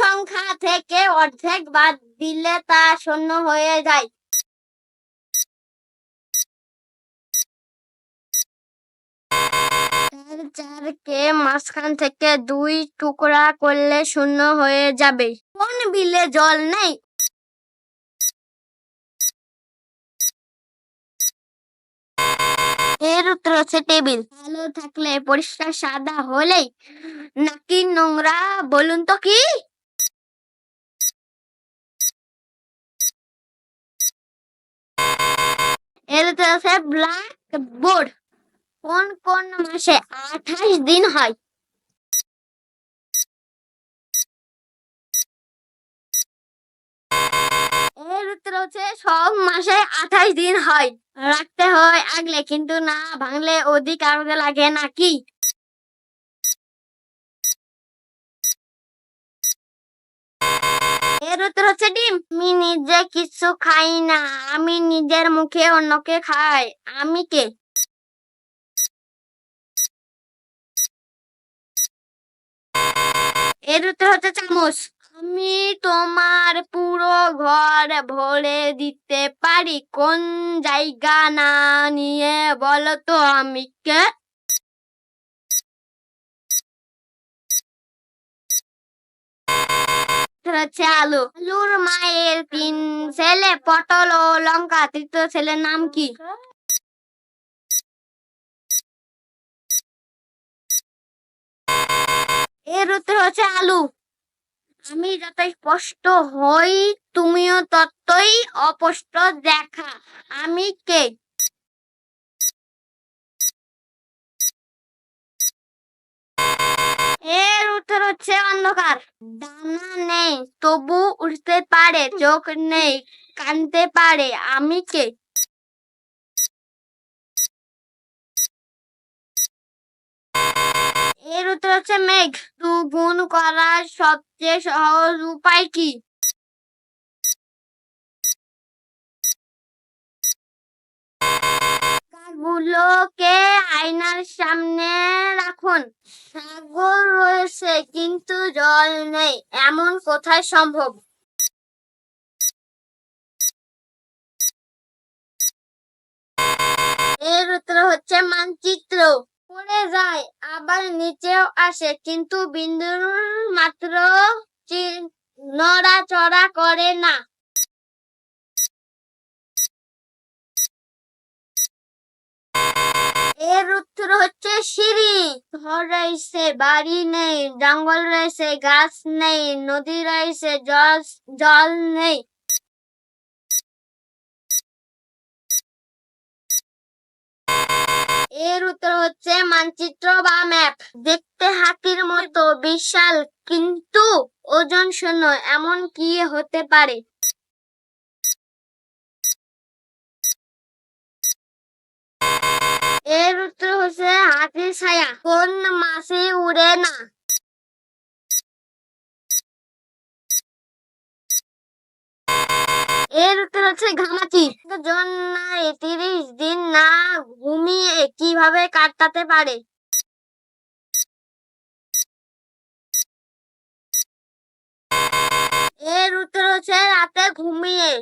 সংখ্যা থেকে অর্ধেক বাদ দিলে তা শূন্য হয়ে যায়। চারকে মাঝখান থেকে দুই টুকরা করলে শূন্য হয়ে যাবে। কোন বিলে জল নেই? এর উত্তর হচ্ছে টেবিল। ভালো থাকলে পরিষ্কার সাদা হলেই নাকি নোংরা, বলুন তো কি? এর হচ্ছে ব্ল্যাক বোর্ড কোন কোন মাসে আঠাশ দিন হয়? এর উত্তর হচ্ছে সব মাসে আঠাশ দিন হয়। রাখতে হয় আগলে, কিন্তু না ভাঙলে অধিক আরোগ্য লাগে নাকি এর হচ্ছে ডিম আমি নিজে কিছু খাই না, আমি নিজের মুখে অন্যকে খাই, আমি কে? এর উত্তর হচ্ছে চামচ। আমি তোমার পুরো ঘর ভরে দিতে পারি, কোন জায়গা না নিয়ে বলো তো আমি কে? হচ্ছে আলু। আলুর মায়ের তিন ছেলে, পটল ও লঙ্কা। তৃতীয় ছেলের নাম কি? এর উত্তর হচ্ছে আলু। আমি যতই স্পষ্ট হই, তুমিও ততই অস্পষ্ট দেখা। আমি কে? হচ্ছে অন্ধকার। ডানা নেই, তবু উঠতে পারে, চোখ নেই, কানতে পারে, আমি কে? এর উত্তর হচ্ছে মেঘ। দুগুণ করার সবচেয়ে সহজ উপায় কি? গুলোকে আয়নার সামনে রাখুন। সাগর রয়েছে, কিন্তু জল নেই। এমন কোথায় সম্ভব? এর উত্তর হচ্ছে মানচিত্র। পড়ে যায়, আবার নিচেও আসে, কিন্তু বিন্দুর মাত্র নড়াচড়া করে না। এর উত্তর হচ্ছে সিঁড়ি। ঘর রয়েছে, বাড়ি নেই, জঙ্গল রয়েছে, গাছ নেই, নদী রয়েছে, জল জল নেই। এর উত্তর হচ্ছে মানচিত্র বা ম্যাপ। দেখতে হাতির মতো, বিশাল, কিন্তু ওজন শূন্য, এমন কি হতে পারে? এর উত্তর হচ্ছে হাতির ছায়া। কোন মাসে উড়ে না? এর উত্তর হচ্ছে ঘামাচি। তিরিশ দিন না ঘুমিয়ে কীভাবে কাটাতে পারে? এর উত্তর হচ্ছে রাতে ঘুমিয়ে।